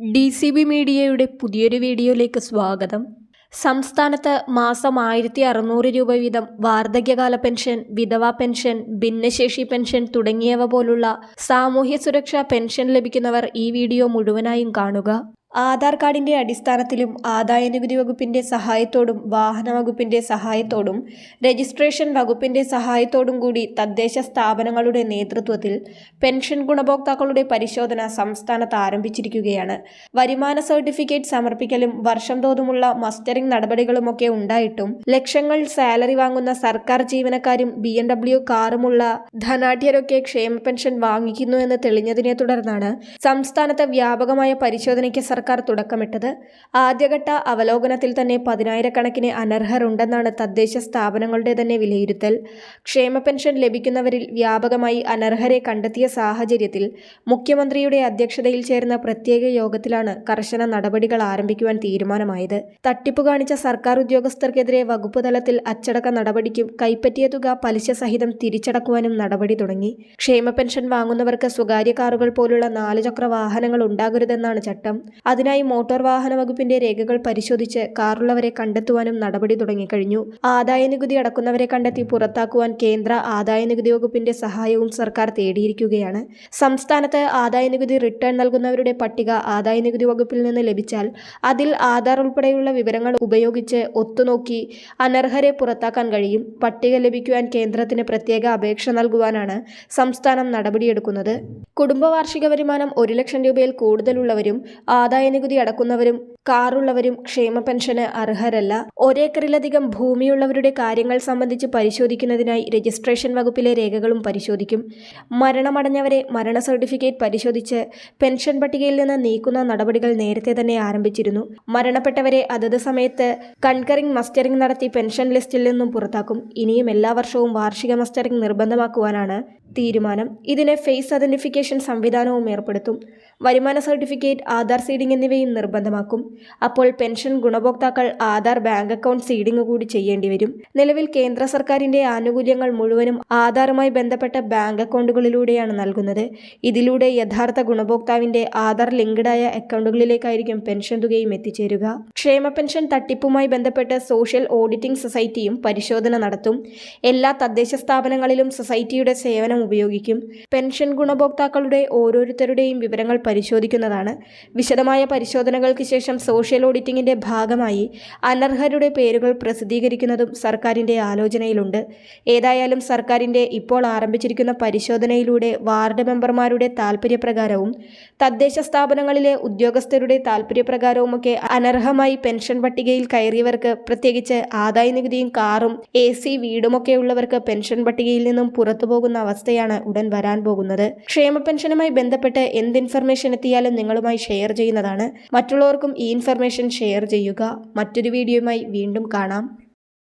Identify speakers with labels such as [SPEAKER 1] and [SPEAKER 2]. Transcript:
[SPEAKER 1] D C B മീഡിയയുടെ പുതിയൊരു വീഡിയോയിലേക്ക് സ്വാഗതം. സംസ്ഥാനത്ത് മാസം ആയിരത്തി അറുന്നൂറ് രൂപ വീതം വാർദ്ധക്യകാല പെൻഷൻ വിധവാ പെൻഷൻ ഭിന്നശേഷി പെൻഷൻ തുടങ്ങിയവ പോലുള്ള സാമൂഹ്യ സുരക്ഷാ പെൻഷൻ ലഭിക്കുന്നവർ ഈ വീഡിയോ മുഴുവനായും കാണുക. ആധാർ കാർഡിന്റെ അടിസ്ഥാനത്തിലും ആദായനികുതി വകുപ്പിന്റെ സഹായത്തോടും വാഹന വകുപ്പിന്റെ സഹായത്തോടും രജിസ്ട്രേഷൻ വകുപ്പിന്റെ സഹായത്തോടും കൂടി തദ്ദേശ സ്ഥാപനങ്ങളുടെ നേതൃത്വത്തിൽ പെൻഷൻ ഗുണഭോക്താക്കളുടെ പരിശോധന സംസ്ഥാനത്ത് ആരംഭിച്ചിരിക്കുകയാണ്. വരുമാന സർട്ടിഫിക്കറ്റ് സമർപ്പിക്കലും വർഷം തോതുമുള്ള മസ്റ്ററിംഗ് നടപടികളുമൊക്കെ ഉണ്ടായിട്ടും ലക്ഷങ്ങൾ സാലറി വാങ്ങുന്ന സർക്കാർ ജീവനക്കാരും ബി എം ഡബ്ല്യു കാറുമുള്ള ധനാഢ്യരൊക്കെ ക്ഷേമ പെൻഷൻ വാങ്ങിക്കുന്നു എന്ന് തെളിഞ്ഞതിനെ തുടർന്നാണ് സംസ്ഥാനത്ത് വ്യാപകമായ പരിശോധനയ്ക്ക് തുടക്കമിട്ടത്. ആദ്യഘട്ട അവലോകനത്തിൽ തന്നെ പതിനായിരക്കണക്കിന് അനർഹരുണ്ടെന്നാണ് തദ്ദേശ സ്ഥാപനങ്ങളുടെ തന്നെ വിലയിരുത്തൽ. ക്ഷേമ പെൻഷൻ ലഭിക്കുന്നവരിൽ വ്യാപകമായി അനർഹരെ കണ്ടെത്തിയ സാഹചര്യത്തിൽ മുഖ്യമന്ത്രിയുടെ അധ്യക്ഷതയിൽ ചേർന്ന പ്രത്യേക യോഗത്തിലാണ് കർശന നടപടികൾ ആരംഭിക്കുവാൻ തീരുമാനമായത്. തട്ടിപ്പ് കാണിച്ച സർക്കാർ ഉദ്യോഗസ്ഥർക്കെതിരെ വകുപ്പ് തലത്തിൽ അച്ചടക്ക നടപടിക്കും കൈപ്പറ്റിയ തുക പലിശ സഹിതം തിരിച്ചടക്കുവാനും നടപടി തുടങ്ങി. ക്ഷേമ പെൻഷൻ വാങ്ങുന്നവർക്ക് സ്വകാര്യ കാറുകൾ പോലുള്ള നാലുചക്ര വാഹനങ്ങൾ ഉണ്ടാകരുതെന്നാണ് ചട്ടം. അതിനായി മോട്ടോർ വാഹന വകുപ്പിന്റെ രേഖകൾ പരിശോധിച്ച് കാറുള്ളവരെ കണ്ടെത്തുവാനും നടപടി തുടങ്ങിക്കഴിഞ്ഞു. ആദായനികുതി അടക്കുന്നവരെ കണ്ടെത്തി പുറത്താക്കുവാൻ കേന്ദ്ര ആദായനികുതി വകുപ്പിന്റെ സഹായവും സർക്കാർ തേടിയിരിക്കുകയാണ്. സംസ്ഥാനത്ത് ആദായനികുതി റിട്ടേൺ നൽകുന്നവരുടെ പട്ടിക ആദായനികുതി വകുപ്പിൽ നിന്ന് ലഭിച്ചാൽ അതിൽ ആധാർ ഉൾപ്പെടെയുള്ള വിവരങ്ങൾ ഉപയോഗിച്ച് ഒത്തുനോക്കി അനർഹരെ പുറത്താക്കാൻ കഴിയും. പട്ടിക ലഭിക്കുവാൻ കേന്ദ്രത്തിന് പ്രത്യേക അപേക്ഷ നൽകുവാനാണ് സംസ്ഥാനം നടപടിയെടുക്കുന്നത്. കുടുംബവാർഷിക വരുമാനം ഒരു ലക്ഷം രൂപയിൽ കൂടുതലുള്ളവരും ആദായനികുതി അടക്കുന്നവരും കാറുള്ളവരും ക്ഷേമ പെൻഷന് അർഹരല്ല. ഒരേക്കറിലധികം ഭൂമിയുള്ളവരുടെ കാര്യങ്ങൾ സംബന്ധിച്ച് പരിശോധിക്കുന്നതിനായി രജിസ്ട്രേഷൻ വകുപ്പിലെ രേഖകളും പരിശോധിക്കും. മരണമടഞ്ഞവരെ മരണ സർട്ടിഫിക്കറ്റ് പരിശോധിച്ച് പെൻഷൻ പട്ടികയിൽ നിന്ന് നീക്കുന്ന നടപടികൾ നേരത്തെ തന്നെ ആരംഭിച്ചിരുന്നു. മരണപ്പെട്ടവരെ അതത് സമയത്ത് കൺകറിംഗ് മസ്റ്ററിംഗ് നടത്തി പെൻഷൻ ലിസ്റ്റിൽ നിന്നും പുറത്താക്കും. ഇനിയും എല്ലാ വർഷവും വാർഷിക മസ്റ്ററിംഗ് നിർബന്ധമാക്കുവാനാണ് തീരുമാനം. ഇതിന് ഫേസ് ഐഡന്റിഫിക്കേഷൻ സംവിധാനവും ഏർപ്പെടുത്തും. വരുമാന സർട്ടിഫിക്കറ്റ് ആധാർ സീഡിംഗ് എന്നിവയും നിർബന്ധമാക്കും. അപ്പോൾ പെൻഷൻ ഗുണഭോക്താക്കൾ ആധാർ ബാങ്ക് അക്കൗണ്ട് സീഡിംഗ് കൂടി ചെയ്യേണ്ടി വരും. നിലവിൽ കേന്ദ്ര സർക്കാരിന്റെ ആനുകൂല്യങ്ങൾ മുഴുവനും ആധാറുമായി ബന്ധപ്പെട്ട ബാങ്ക് അക്കൗണ്ടുകളിലൂടെയാണ് നൽകുന്നത്. ഇതിലൂടെ യഥാർത്ഥ ഗുണഭോക്താവിന്റെ ആധാർ ലിങ്ക്ഡായ അക്കൗണ്ടുകളിലേക്കായിരിക്കും പെൻഷൻ തുകയും എത്തിച്ചേരുക. ക്ഷേമ പെൻഷൻ തട്ടിപ്പുമായി ബന്ധപ്പെട്ട് സോഷ്യൽ ഓഡിറ്റിംഗ് സൊസൈറ്റിയും പരിശോധന നടത്തും. എല്ലാ തദ്ദേശ സ്ഥാപനങ്ങളിലും സൊസൈറ്റിയുടെ സേവനം ഉപയോഗിക്കും. പെൻഷൻ ഗുണഭോക്താക്കളുടെ ഓരോരുത്തരുടെയും വിവരങ്ങൾ പരിശോധിക്കുന്നതാണ്. വിശദമായ പരിശോധനകൾക്ക് ശേഷം സോഷ്യൽ ഓഡിറ്റിംഗിന്റെ ഭാഗമായി അനർഹരുടെ പേരുകൾ പ്രസിദ്ധീകരിക്കുന്നതും സർക്കാരിന്റെ ആലോചനയിലുണ്ട്. ഏതായാലും സർക്കാരിന്റെ ഇപ്പോൾ ആരംഭിച്ചിരിക്കുന്ന പരിശോധനയിലൂടെ വാർഡ് മെമ്പർമാരുടെ താൽപ്പര്യപ്രകാരവും തദ്ദേശ സ്ഥാപനങ്ങളിലെ ഉദ്യോഗസ്ഥരുടെ താൽപ്പര്യപ്രകാരവുമൊക്കെ അനർഹമായി പെൻഷൻ പട്ടികയിൽ കയറിയവർക്ക് പ്രത്യേകിച്ച് ആദായനികുതിയും കാറും എ സി വീടുമൊക്കെയുള്ളവർക്ക് പെൻഷൻ പട്ടികയിൽ നിന്നും പുറത്തു പോകുന്ന അവസ്ഥയാണ് ഉടൻ വരാൻ പോകുന്നത്. ക്ഷേമ പെൻഷനുമായി ബന്ധപ്പെട്ട് എന്ത് ഇൻഫർമേഷൻ എത്തിയാലും നിങ്ങളുമായി ഷെയർ ചെയ്യുന്നതാണ്. മറ്റുള്ളവർക്കും ഈ ഇൻഫർമേഷൻ ഷെയർ ചെയ്യുക. മറ്റൊരു വീഡിയോയുമായി വീണ്ടും കാണാം.